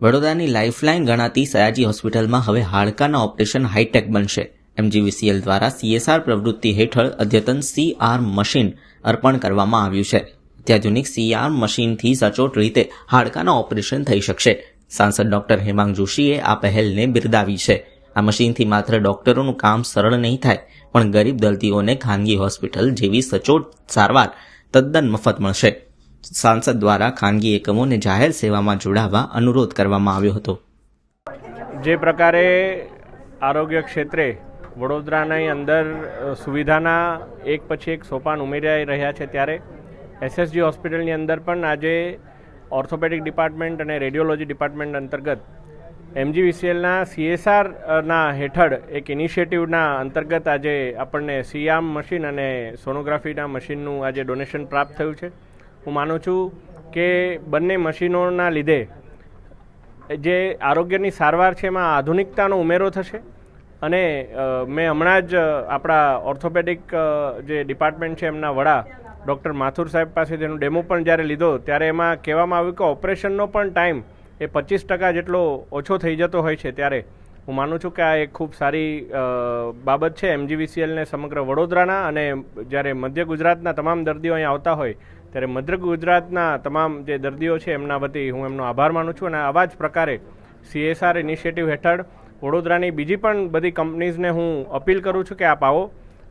વડોદરાની લાઇફલાઇન ગણાતી સયાજી હોસ્પિટલમાં હવે હાડકાના ઓપરેશન હાઈટેક બનશે. એમજીવીસીએલ દ્વારા સીએસઆર પ્રવૃત્તિ હેઠળ અદ્યતન સીઆર મશીન અર્પણ કરવામાં આવ્યું છે. અત્યાધુનિક સીઆર મશીનથી સચોટ રીતે હાડકાના ઓપરેશન થઈ શકશે. સાંસદ ડોક્ટર હેમાંગ જોશીએ આ પહેલને બિરદાવી છે. આ મશીનથી માત્ર ડોક્ટરોનું કામ સરળ નહીં થાય, પણ ગરીબ દર્દીઓને ખાનગી હોસ્પિટલ જેવી સચોટ સારવાર તદ્દન મફત મળશે. સાંસદ દ્વારા ખાનગી એકમોને જાહેર સેવામાં જોડાવા અનુરોધ કરવામાં આવ્યો હતો. જે પ્રકારે આરોગ્ય ક્ષેત્રે વડોદરાની અંદર સુવિધાના એક પછી એક સોપાન ઉમેરાઈ રહ્યા છે ત્યારે એસએસજી હોસ્પિટલની અંદર પણ આજે ઓર્થોપેડિક ડિપાર્ટમેન્ટ અને રેડિયોલોજી ડિપાર્ટમેન્ટ અંતર્ગત એમજીવીસીએલના સીએસઆરના હેઠળ એક ઇનિશિયેટિવના અંતર્ગત આજે આપણને સીઆમ મશીન અને સોનોગ્રાફીના મશીનનું આજે ડોનેશન પ્રાપ્ત થયું છે. હું માનું છું કે બંને મશીનોના લીધે જે આરોગ્યની સારવાર છે એમાં આધુનિકતાનો ઉમેરો થશે. અને મેં હમણાં જ આપણા ઓર્થોપેડિક જે ડિપાર્ટમેન્ટ છે એમના વડા, ડૉક્ટર માથુર સાહેબ પાસે તેનો ડેમો પણ જ્યારે લીધો, ત્યારે એમાં કહેવામાં આવ્યું કે ઓપરેશનનો પણ ટાઈમ એ પચીસ ટકા જેટલો ઓછો થઈ જતો હોય છે ત્યારે. હું માનું છું કે આ એક ખૂબ સારી બાબત છે. એમજીવીસીએલને સમગ્ર વડોદરાના અને જ્યારે મધ્ય ગુજરાતના તમામ દર્દીઓ અહીં આવતા હોય ત્યારે મધ્ય ગુજરાતના તમામ જે દર્દીઓ છે એમના વતી હું એમનો આભાર માનું છું અને આવા જ પ્રકારે સીએસઆર ઇનિશિયેટિવ હેઠળ વડોદરાની બીજી પણ બધી કંપનીઝને હું અપીલ કરું છું કે આપ આવો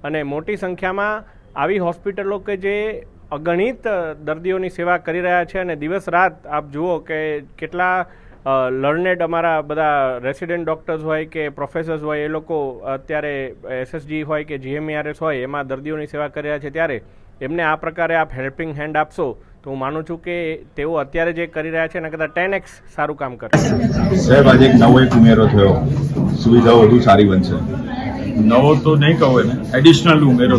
અને મોટી સંખ્યામાં આવી હોસ્પિટલો કે જે અગણિત દર્દીઓની સેવા કરી રહ્યા છે અને દિવસ રાત આપ જુઓ કે કેટલા લર્નેડ અમારા બધા રેસિડેન્ટ ડૉક્ટર્સ હોય કે પ્રોફેસર્સ હોય, એ લોકો અત્યારે એસએસજી હોય કે જીએમઈઆરએસ હોય, એમાં દર્દીઓની સેવા કરી રહ્યા છે ત્યારે એમને આ પ્રકારે આપ હેલ્પિંગ હેન્ડ આપશો તો હું માનું છું કે તેઓ અત્યારે જે કરી રહ્યા છે એના કરતાં ટેન એક્સ સારું કામ કરશે સાહેબ આજે એક નવો એક ઉમેરો થયો. સુવિધાઓ વધુ સારી બનશે. નવો તો નહીં કહો એને એડિશનલ ઉમેરો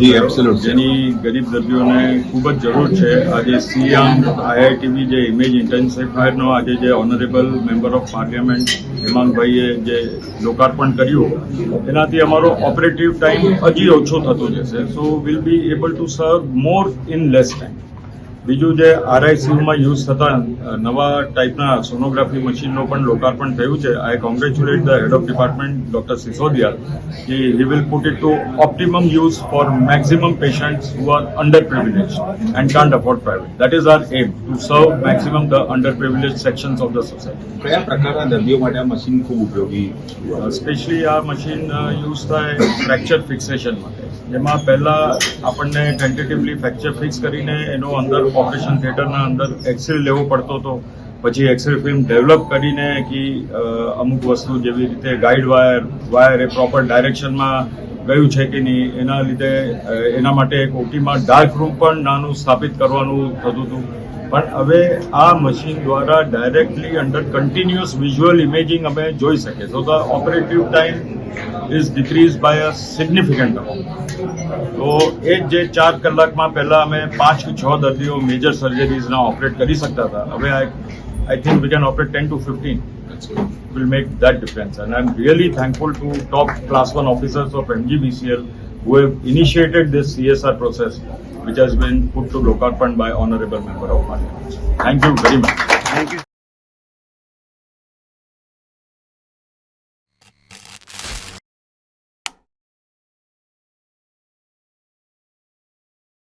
જેની ગરીબ દર્દીઓને ખૂબ જ જરૂર છે. આજે સીએમ આઈઆઈટીવી જે ઇમેજ ઇન્ટેન્સિફાયરનો આજે જે ઓનરેબલ મેમ્બર ઓફ પાર્લામેન્ટ હેમાંગભાઈએ જે લોકાર્પણ કર્યું, એનાથી અમારો ઓપરેટિવ ટાઈમ હજી ઓછો થતો જશે. So will be able to serve more in less time બીજું જે આરઆઈસીયુમાં યુઝ થતા નવા ટાઈપના સોનોગ્રાફી મશીનનું પણ લોકાર્પણ થયું છે. I congratulate the head of department doctor Sisodiya કે he will put it to optimum use for maximum patients who are under privilege and can't afford private that is our aim to serve maximum the under privilege sections of the society કયા પ્રકારના દર્દીઓ માટે આ machine ખૂબ ઉપયોગી? Specially આ machine use થાય fracture fixation માટે. જેમાં પહેલા આપણને ટેન્ટેટિવલી ફ્રેક્ચર ફિક્સ કરીને એનો અંદર ઓપરેશન થિયેટરના અંદર એક્સરે લેવો પડતો હતો. પછી એક્સરે ફિલ્મ ડેવલપ કરીને કે અમુક વસ્તુ જેવી રીતે ગાઈડ વાયર વાયર એ પ્રોપર ડાયરેક્શનમાં ગયું છે કે નહીં, એના લીધે એના માટે એક ઓટીમાં ડાર્ક રૂમ પણ નાનું સ્થાપિત કરવાનું થતું હતું. પણ હવે આ મશીન દ્વારા directly under continuous visual imaging અમે જોઈ શકીએ. તો the operative time is decrease by a significant તો એ જ જે ચાર કલાકમાં પહેલાં અમે પાંચ કે છ દર્દીઓ મેજર સર્જરીઝના ઓપરેટ કરી શકતા હતા. હવે I think we can operate ten to fifteen will make that difference. And I'm really thankful to top class one officers of MGBCL who have initiated this CSR process, which has been put to Lokarpan by Honorable Member of Parliament. Thank you very much.